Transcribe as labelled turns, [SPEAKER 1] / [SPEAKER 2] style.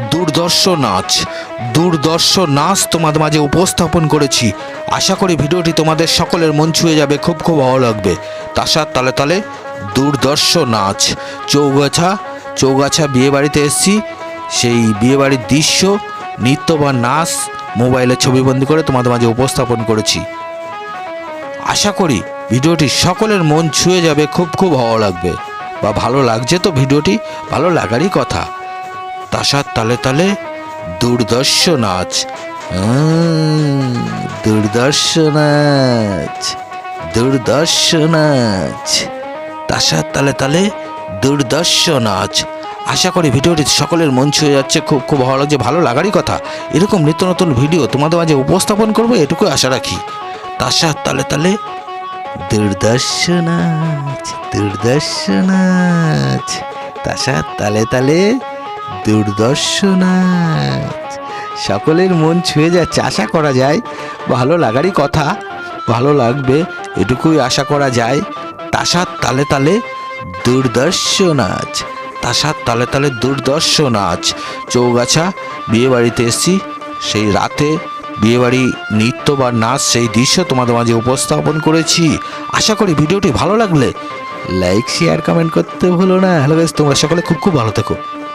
[SPEAKER 1] দুর্দর্শ নাচ। দুর্দর্শ নাচ তোমাদের মাঝে উপস্থাপন করেছি। আশা করি ভিডিওটি তোমাদের সকলের মন ছুঁয়ে যাবে, খুব খুব ভালো লাগবে। তাসার তালে তালে, দুর্দর্শ নাচ। চৌগাছা চৌগাছা বিয়ে বাড়িতে এসেছি। সেই বিয়ে বাড়ির দৃশ্য, নৃত্য বা নাচ মোবাইলে ছবিবন্দি করে তোমাদের মাঝে উপস্থাপন করেছি। আশা করি ভিডিওটি সকলের মন ছুঁয়ে যাবে, খুব খুব ভালো লাগবে। বা ভালো লাগছে তো ভিডিওটি, ভালো লাগারই কথা। তাসার তালে তালে দুর্দর্শ নাচ। দুর্দর্শ নাচ দুর্দর্শ নাচ। তাসার তালে তালে দুর্দর্শ নাচ। আশা করি ভিডিওটি সকলের মন ছুঁয়ে যাচ্ছে। খুব খুব ভালো লাগছে, ভালো লাগারই কথা। এরকম নিত্য নতুন ভিডিও তোমাদের মাঝে উপস্থাপন করব এটুকু আশা রাখি। তাসার তালে তালে দুর্দর্শ নাচ দুর্দর্শ নাচ। তাসার তালে তালে দুর্দর্শ নাচ সকলের মন ছুঁয়ে যাচ্ছে আশা করা যায়, ভালো লাগারই কথা, ভালো লাগবে, এটুকুই আশা করা যায়। তাসার তালে তালে দুর্দর্শ নাচ তাসার তালে তালে দুর্দর্শ নাচ চৌগাছা, বিয়ে বাড়িতে এসছি, সেই রাতে বিয়েবাড়ি নৃত্য বা নাচ, সেই দৃশ্য তোমাদের মাঝে উপস্থাপন করেছি। আশা করি ভিডিওটি ভালো লাগলে লাইক শেয়ার কমেন্ট করতে ভুলো না। হ্যালো গাইস তোমরা সকলে খুব খুব ভালো থেকো।